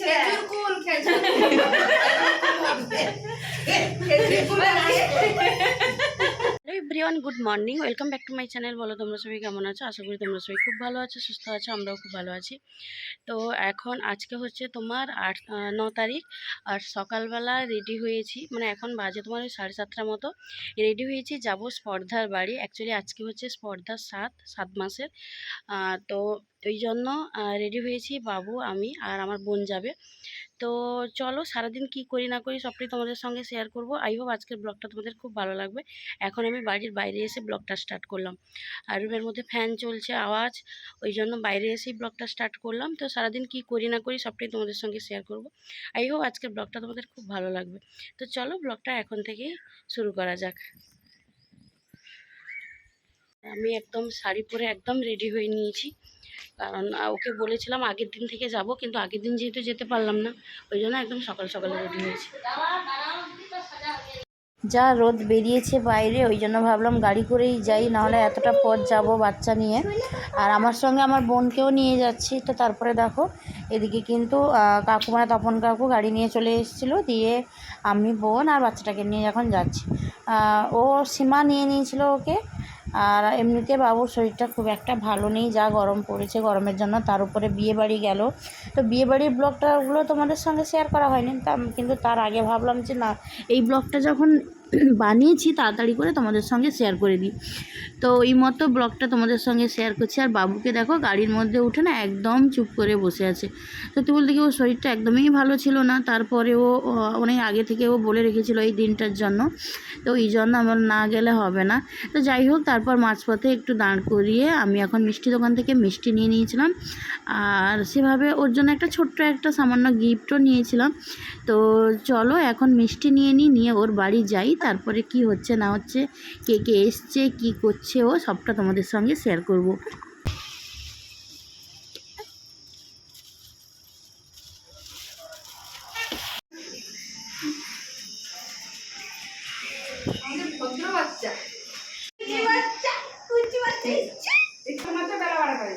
খেজুর কুল, খেজুর কুল। খেজুর কুল আছে। Hello everyone, good morning. Welcome back to my channel. বলো তোমরা সবাই কেমন আছো? আশা করি তোমরা সবাই খুব ভালো আছো, সুস্থ আছো, আমরাও খুব ভালো আছি। তো এখন আজকে হচ্ছে তোমার আট ন তারিখ আর সকালবেলা রেডি হয়েছি। মানে এখন বাজে তোমার ওই সাড়ে সাতটার মতো। রেডি হয়েছি, যাব স্পর্ধার বাড়ি। অ্যাকচুয়ালি আজকে হচ্ছে স্পর্ধার সাত সাত মাসের। তো ওই জন্য রেডি হয়েছি বাবু, আমি আর আমার বোন যাবে। তো চলো সারাদিন কি করি না করি সবটাই তোমাদের সঙ্গে শেয়ার করব। আই হোপ আজকের ব্লগটা তোমাদের খুব ভালো লাগবে। এখন আমি বাড়ির বাইরে এসে ব্লগটা স্টার্ট করলাম। আর রুমের মধ্যে ফ্যান চলছে, আওয়াজ, ওই জন্য বাইরে এসেই ব্লগটা স্টার্ট করলাম। তো সারাদিন কি করি না করি সবটাই তোমাদের সঙ্গে শেয়ার করব। আই হোপ আজকের ব্লগটা তোমাদের খুব ভালো লাগবে। তো চলো ব্লগটা এখন থেকেই শুরু করা যাক। আমি একদম শাড়ি পরে একদম রেডি হয়ে নিয়েছি। কারণ ওকে বলেছিলাম আগের দিন থেকে যাব, কিন্তু আগের দিন যেহেতু যেতে পারলাম না, ওই জন্য একদম সকাল সকালে রেডি হয়েছি। যা রোদ বেরিয়েছে বাইরে, ওই জন্য ভাবলাম গাড়ি করেই যাই, নাহলে এতটা পথ যাব বাচ্চা নিয়ে। আর আমার সঙ্গে আমার বোনকেও নিয়ে যাচ্ছি, তো তারপরে দেখো, এদিকে কিন্তু কাকুমারা, তপন কাকু গাড়ি নিয়ে চলে এসেছিল, দিয়ে আমি বোন আর বাচ্চাটাকে নিয়ে এখন যাচ্ছি। ও সীমা নিয়ে নিয়েছিল ওকে আর এমনিতে বাবুর শরীরটা খুব একটা ভালো নেই, যা গরম পড়েছে গরমের জন্য, তার উপরে বিয়ে বাড়ি গেল। তো বিয়ে বাড়ির ব্লগটাগুলো তোমাদের সঙ্গে শেয়ার করা হয়নি কিন্তু তার আগে ভাবলাম যে না, এই ব্লগটা যখন বানিয়েছি, তাড়াতাড়ি করে তোমাদের সঙ্গে শেয়ার করে দিই। তো এই মতো ব্লগটা তোমাদের সঙ্গে শেয়ার করছি। আর বাবুকে দেখো, গাড়ির মধ্যে উঠে না একদম চুপ করে বসে আছে। সত্যি বলতে কি ওর শরীরটা একদমই ভালো ছিল না। তারপরে ও অনেক আগে থেকে ও বলে রেখেছিল এই দিনটার জন্য। তো এই জন্য আমার না গেলে হবে না। তো যাই হোক, তারপর মাঝপথে একটু দাঁড় করিয়ে আমি এখন মিষ্টি দোকান থেকে মিষ্টি নিয়ে নিয়েছিলাম। আর সেভাবে ওর জন্য একটা ছোট্ট একটা সামান্য গিফটও নিয়েছিলাম। তো চলো এখন মিষ্টি নিয়ে নিই, নিয়ে ওর বাড়ি যাই। তারপরে কি হচ্ছে না হচ্ছে কে কে এসছে কি করছে ও সবটা তোমাদের সঙ্গে শেয়ার করব।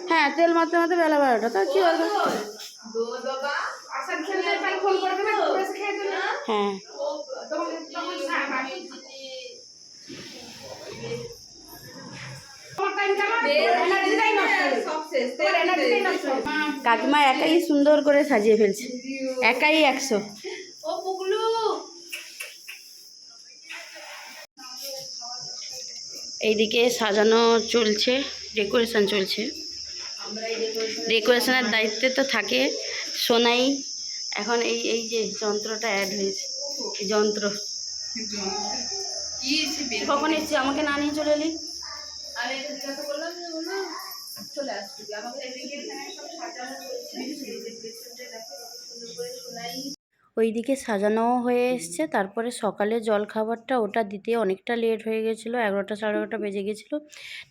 হ্যাঁ তেল মারতে মারতে বেলা বারোটা তা কি বলব হ্যাঁ। কাকিমা একাই সুন্দর করে সাজিয়ে ফেলছে। একাই একশো। এইদিকে সাজানো চলছে, ডেকোরেশন চলছে। ডেকোরেশনের দায়িত্বে তো থাকে সোনাই। এখন এই এই যে যন্ত্রটা অ্যাড হয়েছে। যন্ত্র। কখন এসছি আমাকে না নিয়ে চলে এলি? আমি জিজ্ঞাসা করলাম চলে আসবি। আমাকে দেখো সুন্দর করে শোনাই ওইদিকে সাজানোও হয়ে এসছে। তারপরে সকালে জল খাবারটা ওটা দিতে অনেকটা লেট হয়ে গেছিল এগারোটা সাড়ে এগারোটা বেজে গেছিল।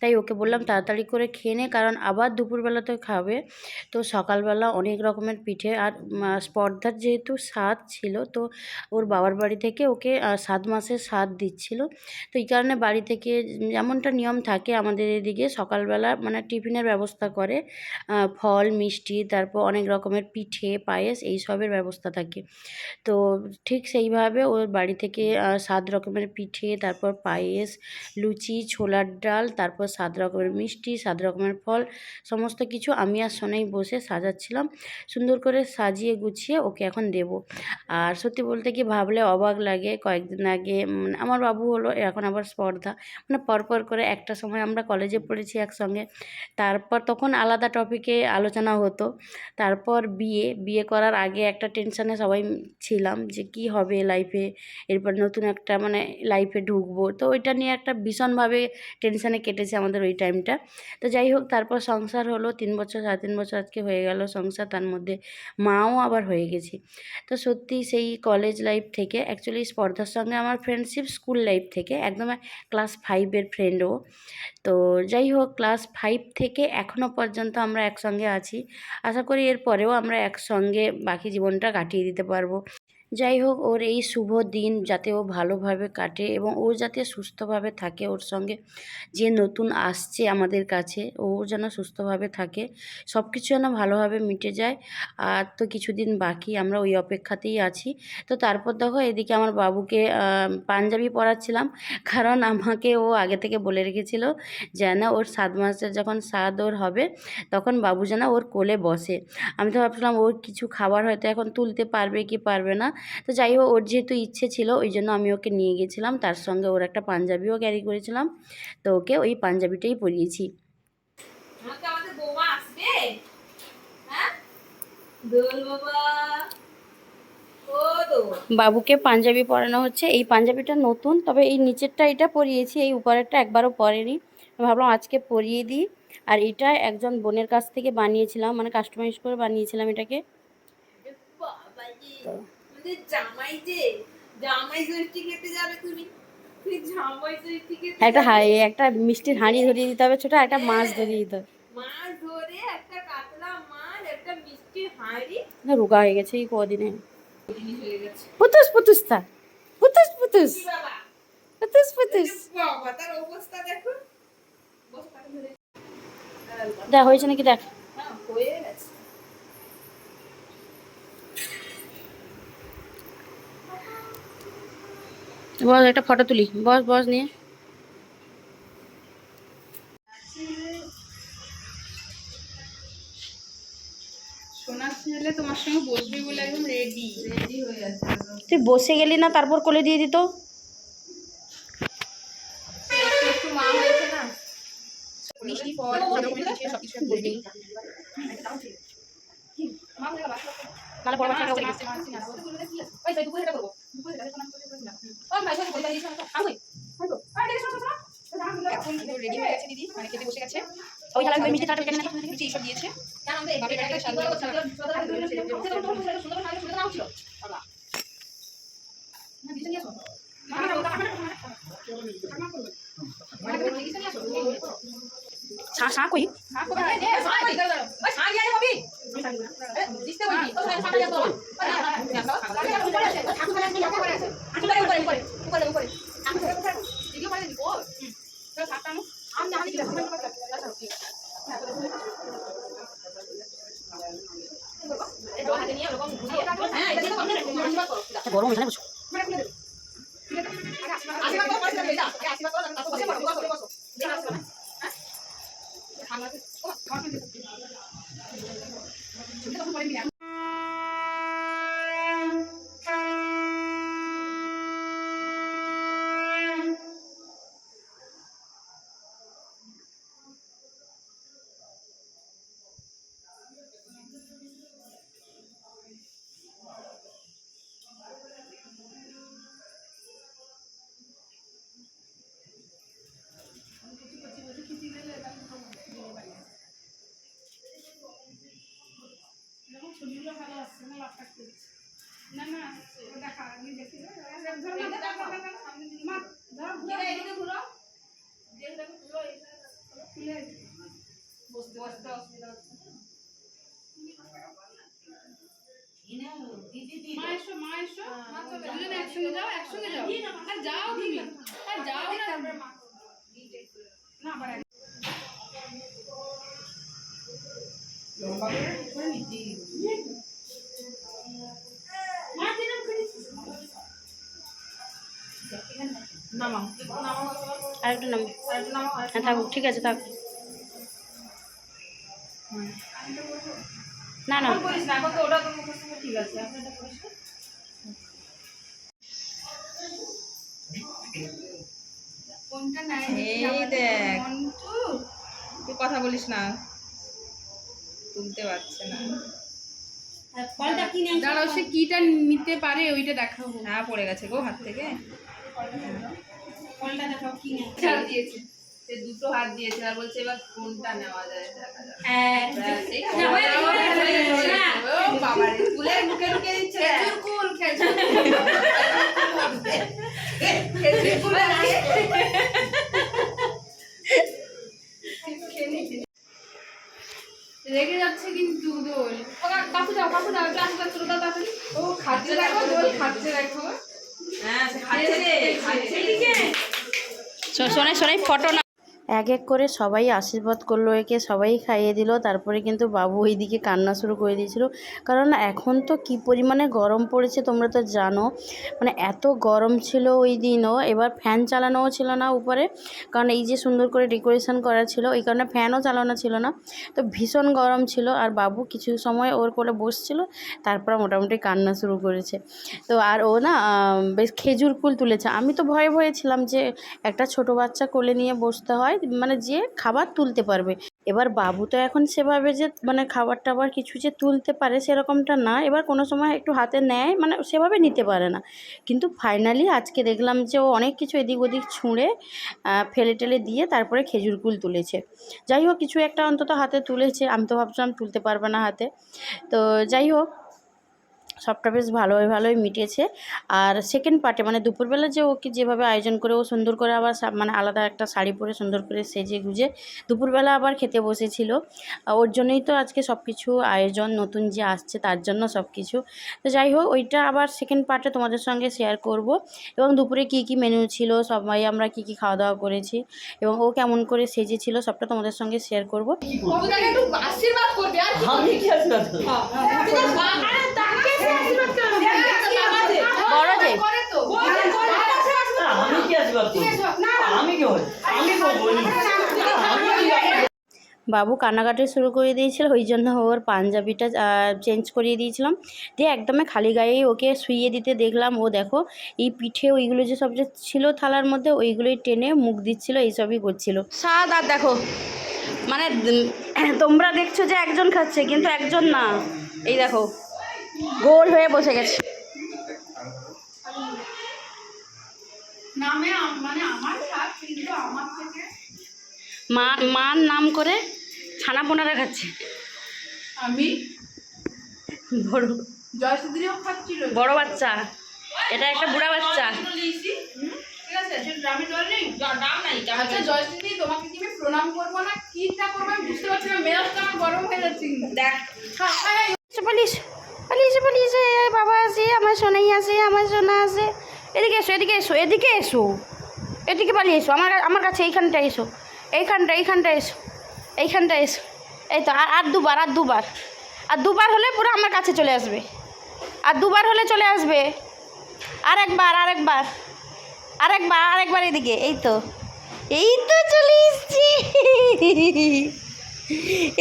তাই ওকে বললাম তাড়াতাড়ি করে খেয়ে নে কারণ আবার দুপুরবেলাতে খাবে। তো সকালবেলা অনেক রকমের পিঠে আর স্পর্ধার যেহেতু স্বাদ ছিল তো ওর বাবার বাড়ি থেকে ওকে সাত মাসের স্বাদ দিচ্ছিল। তো এই কারণে বাড়ি থেকে যেমনটা নিয়ম থাকে আমাদের এদিকে সকালবেলা মানে টিফিনের ব্যবস্থা করে ফল মিষ্টি তারপর অনেক রকমের পিঠে পায়েস এই সবের ব্যবস্থা থাকে। তো ঠিক সেইভাবে ওর বাড়ি থেকে সাত রকমের পিঠে, তারপর পায়েস, লুচি, ছোলার ডাল, তারপর সাত রকমের মিষ্টি, সাত রকমের ফল, সমস্ত কিছু আমি আর সোনাই বসে সাজাচ্ছিলাম। সুন্দর করে সাজিয়ে গুছিয়ে ওকে এখন দেব। আর সত্যি বলতে কি ভাবলে অবাক লাগে। কয়েকদিন আগে আমার বাবু হলো, এখন আবার স্পর্ধা। মানে পরপর করে একটা সময় আমরা কলেজে পড়েছি একসঙ্গে। তারপর তখন আলাদা টপিকে আলোচনা হতো। তারপর বিয়ে বিয়ে করার আগে একটা টেনশানে সবাই ছিলাম যে কি হবে লাইফে এরপর নতুন একটা মানে লাইফে ঢুকবো। তো ওইটা নিয়ে একটা ভীষণভাবে টেনশানে কেটেছে আমাদের ওই টাইমটা তো যাই হোক, তারপর সংসার হলো, তিন বছর, সাড়ে তিন বছর আজকে হয়ে গেল সংসার। তার মধ্যে মাও আবার হয়ে গেছি। তো সত্যি সেই কলেজ লাইফ থেকে অ্যাকচুয়ালি স্পর্ধার সঙ্গে আমার ফ্রেন্ডশিপ স্কুল লাইফ থেকে, একদম ক্লাস ফাইভের ফ্রেন্ডও তো যাই হোক ক্লাস ফাইভ থেকে এখনও পর্যন্ত আমরা একসঙ্গে আছি। আশা করি এর পরেও আমরা একসঙ্গে বাকি জীবনটা কাটিয়ে দিতে পারব। যাই হোক, ওর এই শুভ দিন যাতে ও ভালোভাবে কাটে এবং ও যাতে সুস্থভাবে থাকে ওর সঙ্গে। যে নতুন আসছে আমাদের কাছে, ও যেন সুস্থভাবে থাকে সব কিছু যেন ভালোভাবে মিটে যায়। আর তো কিছুদিন বাকি, আমরা ওই অপেক্ষাতেই আছি। তো তারপর দেখো, এদিকে আমার বাবুকে পাঞ্জাবি পরাচ্ছিলাম। কারণ আমাকে ও আগে থেকে বলে রেখেছিল যেন ওর সাত মাসের যখন স্বাদ ওর হবে, তখন বাবু যেন ওর কোলে বসে। আমি তো ভাবছিলাম, ওর কিছু খাবার হয়তো এখন তুলতে পারবে কি পারবে না। তো যাই হোক ওর যেহেতু ইচ্ছে ছিল ওই জন্য আমি ওকে নিয়ে গেছিলাম। তার সঙ্গে ওর একটা পাঞ্জাবিও ক্যারি করেছিলাম। তো ওকে ওই পাঞ্জাবিটাই পরিয়েছি। হ্যাঁ? বাবুকে পাঞ্জাবি পরানো হচ্ছে। এই পাঞ্জাবিটা নতুন তবে এই নিচেরটা এটা পরিয়েছি এই উপরেরটা একবারও পরেনি। ভাবলাম আজকে পরিয়ে দিই। আর এটা একজন বোনের কাছ থেকে বানিয়েছিলাম মানে কাস্টমাইজ করে বানিয়েছিলাম এটাকে। বাবাজি জামাই যে জামাই ষষ্ঠী খেতে যাবে তুমি। একটা হাই একটা মিষ্টির হাঁড়ি ধরিয়ে দিতে হবে ছোটো একটা মাছ ধরিয়ে দিতে হবে। মাছ ধরে একটা কাতলা মাছ একটা মিষ্টি হাঁড়ি। না, রোগা হয়ে গেছে এই কদিনে। পুতুস পুতুস তা। পুতুস পুতুস। পুতুস পুতুস। তার অবস্থা দেখো। দেখ হয়েছে নাকি দেখ? হ্যাঁ হয়ে গেছে। বস একটা ফটো তুলি। বস বস নিয়ে। সোনার ছেলে তোমার সঙ্গে বসবে বলে একদম রেডি রেডি হয়ে আছে একদম। তুই বসে গেলি না তারপর কোলে দিয়ে দিত? রেডি হয়ে গেছে দিদি মানে খেতে বসে গেছে ওই থালা ওই মিষ্টি থালাটা কেন না মিষ্টি সব দিয়েছে কেন আমাদের বাপের বাড়িতে সাত বছর সুন্দর সুন্দর সুন্দর সুন্দর সুন্দর নাও ছিল বাবা না দিছে নিয়ে আসো না না ওটা আমার আমার করবে মানে তুমি দিছে নিয়ে আসো ছা ছা কই হ্যাঁ কোথায় নে সাই দাও দাও ওই সাই আয় বাবি দিতে বলবি তো সাই সাই দাও উপরে আছে ঠাকুর মানে উপরে আছে উপরে উপরে উপরে উপরে উপরে উপরে উপরে দিকে পারে দিবো তো সাতটা নো আম না আমি দিলাম আচ্ছা ঠিক এই হাতে নিয়ে ওরকম ঘুরিয়ে হ্যাঁ এটা দিয়ে আশীর্বাদ করো গরম এখানে বসো মানে খুলে দেবো আশীর্বাদ করো পাশে বেটা আশীর্বাদ করো তারপর বসে পড়ো বসো বসো দেখা আসবে না হ্যাঁ ঠান্ডা ও খাওয়া শুনতে শুনতে তখন পরে মিলে এদিকে ঘুরো যেটাকে ঘুরো বসতে বসতে অসুবিধা হচ্ছে মা এসো মা এসো দুজনে একসঙ্গে যাও একসঙ্গে যাও। আর যাও তুমি। আর যাও না। না আবার নামাও। নামাও আর একটু নাম নামাও। হ্যাঁ থাকুক ঠিক আছে থাক। না না। ঠিক আছে এখন এটা করিস না। কোনটা নাই এই দেখ। তুই কথা বলিস না। তুলতে পারছে না। দাঁড়াও সে কিটা নিতে পারে ওইটা দেখাবো হ্যাঁ পড়ে গেছে গো হাত থেকে। দুটো হাত দিয়েছে আর বলছে এবার কোনটা নেওয়া যায় দেখা না, হয়ে মুখে ঢুকে দিচ্ছে খেজুর কুল খেজুর খেজুর ফুল আছে। রেগে যাচ্ছে কিন্তু দোল ও কা- কাকু যাও কাকু যাও ক্লাস যাচ্ছিল দাও তাড়াতাড়ি ও খাচ্ছে দেখো দোল খাচ্ছে দেখো হ্যাঁ সে খাচ্ছে রে খাচ্ছে এদিকে শোনে ফটো এক এক করে সবাই আশীর্বাদ করল, একে সবাই খাইয়ে দিল, তারপরে কিন্তু বাবু ওইদিকে কান্না শুরু করে দিয়েছিল। কারণ এখন তো কি পরিমাণে গরম পড়েছে তোমরা তো জানো। মানে এত গরম ছিল ওই দিনও, এবার ফ্যান চালানোও ছিল না উপরে। কারণ এই যে সুন্দর করে ডেকোরেশন করা ছিল এই কারণে ফ্যানও চালানো ছিল না। তো ভীষণ গরম ছিল আর বাবু কিছু সময় ওর কোলে বসছিল, তারপর মোটামুটি কান্না শুরু করেছে। তো আর ও না বেশ খেজুর কুল তুলেছে। আমি তো ভয়ে ভয়ে ছিলাম যে একটা ছোট বাচ্চা কোলে নিয়ে বসতে হয় মানে যে খাবার তুলতে পারবে। এবার বাবু তো এখন সেভাবে যে মানে খাবার টাবার কিছু যে তুলতে পারে সেরকমটা না। এবার কোনো সময় একটু হাতে নেয় মানে সেভাবে নিতে পারে না। কিন্তু ফাইনালি আজকে দেখলাম যে ও অনেক কিছু এদিক ওদিক ছুঁড়ে ফেলে টেলে দিয়ে তারপরে খেজুর কুল তুলেছে। যাই হোক, কিছু একটা অন্তত হাতে তুলেছে। আমি তো ভাবছিলাম তুলতে পারবে না হাতে। তো যাই হোক সবটা বেশ ভালোই ভালোই মিটেছে আর সেকেন্ড পার্টে মানে দুপুরবেলা যে ওকে যেভাবে আয়োজন করে ও সুন্দর করে আবার মানে আলাদা একটা শাড়ি পরে সুন্দর করে সেজে গুজে দুপুরবেলা আবার খেতে বসেছিল ওর জন্যই তো আজকে সব কিছু আয়োজন নতুন যে আসছে তার জন্য সব কিছু তো যাই হোক ওইটা আবার সেকেন্ড পার্টে তোমাদের সঙ্গে শেয়ার করব এবং দুপুরে কি কি মেনু ছিল সবাই আমরা কি কি খাওয়া দাওয়া করেছি এবং ও কেমন করে সেজেছিল সবটা তোমাদের সঙ্গে শেয়ার করব বাবু কান্নাকাটি শুরু করে দিয়েছিল, ওই জন্য ওর পাঞ্জাবিটা চেঞ্জ করিয়ে দিয়েছিলাম। দিয়ে একদমই খালি গায়েই ওকে শুইয়ে দিতে দেখলাম, ও দেখো, এই পিঠে ওইগুলো যে সব যে ছিল থালার মধ্যে, ওইগুলোই টেনে মুখ দিচ্ছিল, এইসবই করছিল। স্বাদ আর দেখো মানে তোমরা দেখছ যে একজন খাচ্ছে, কিন্তু একজন না। এই দেখো গোল হয়ে বসে গেছে। মানে আমার স্বাদ কিন্তু আমার থেকে মা মার নাম করে ছানা পোনারা খাচ্ছে। আমি? বড় বড় বাচ্চা। এটা একটা বুড়া বাচ্চা। আচ্ছা জয়শ্রী তোমাকে কি আমি প্রণাম পালিস পালিস বাবা আছে, আমার সোনাই আছে, আমার সোনা আছে। এদিকে এসো এদিকে এসো এদিকে এসো। এদিকে পালিয়ে এসো, আমার আমার কাছে এইখানটা এসো। এইখানটা এইখানটা এসো এইখানটা এসো। এই তো, আর আর দুবার আর দুবার। আর দুবার হলে পুরো আমার কাছে চলে আসবে। আর দুবার হলে চলে আসবে। আর একবার আর একবার আর একবার আর একবার এদিকে, এই তো। এই তো চলে এসছি।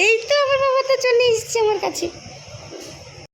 এই তো আমার বাবা তো চলে এসছে আমার কাছে।